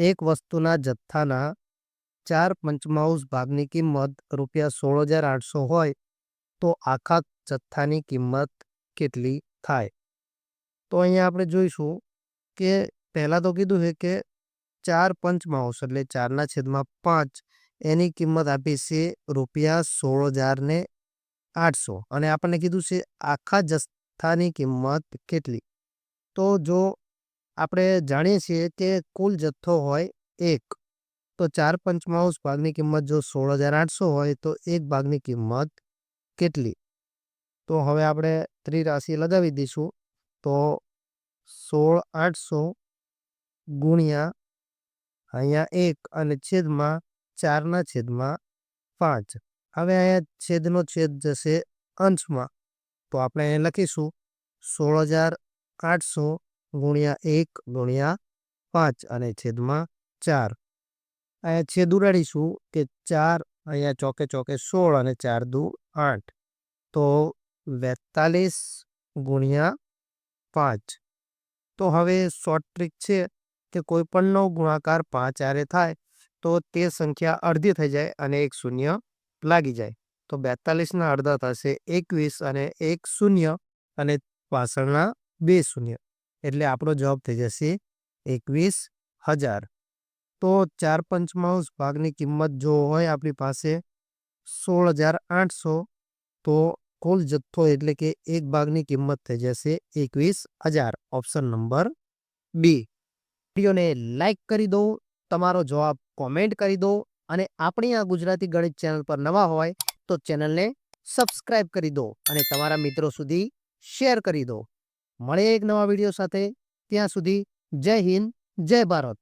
એક વસ્તુના જથ્થાના ચાર પંચમાંશ ભાગની કિંમત રૂપિયા સોળ હજાર આઠસો હોય તો આખા જથ્થાની કિંમત કેટલી થાય? તો અહીંયા આપણે જોઈશું કે પહેલાં તો કીધું છે કે ચાર પંચમાંશ એટલે ચારના છેદમાં પાંચ એની કિંમત આપી છે રૂપિયા સોળ હજાર ને આઠસો. અને આપણને કીધું છે આખા જથ્થાની કિંમત કેટલી? તો જો આપણે જાણીએ છીએ કે કુલ જથ્થો હોય એક. તો ચાર પંચમાંશ ભાગની કિંમત જો સોળ હજાર આઠસો હોય તો એક ભાગની કિંમત કેટલી? તો હવે આપણે ત્રિરાશી લગાવી દઈશું. તો સોળ આઠસો ગુણ્યા અહીંયા એક અને છેદમાં ચારના છેદમાં પાંચ. હવે અહીંયા છેદનો છેદ જશે અંશમાં. તો આપણે અહીંયા લખીશું સોળ હજાર આઠસો ગુણ્યા એક ગુણ્યા પાંચ અને છેદમાં ચાર. અહીંયા છેદ ઉડાડીશું કે ચાર અહીંયા ચોકે ચોકે સોળ અને ચાર દુ આઠ. તો બેતાલીસ ગુણ્યા પાંચ. તો હવે શોર્ટ ટ્રીક છે કે કોઈ પણનો ગુણાકાર પાંચ આરે થાય તો તે સંખ્યા અડધી થઈ જાય અને એક શૂન્ય લાગી જાય. તો બેતાલીસના અડધા થશે એકવીસ અને એક શૂન્ય અને પાછળના બે શૂન્ય. એટલે આપણો જવાબ થઈ જશે એકવીસ હજાર. તો ચાર પંચમાંશ ભાગની કિંમત જો હોય આપણી પાસે સોળ હજાર આઠસો, તો કુલ જથ્થો એટલે કે એક ભાગની કિંમત થઈ જશે એકવીસ હજાર. Option number B. વિડીયોને લાઈક કરી દો, તમારો જવાબ કોમેન્ટ કરી દો અને આપણી આ ગુજરાતી ગણિત ચેનલ પર નવા હોય તો ચેનલને સબસ્ક્રાઇબ કરી દો અને તમારા મિત્રો સુધી શેર કરી દો. મળે એક નવા વીડિયો સાથે. ત્યાં સુધી જય હિન્દ જય ભારત.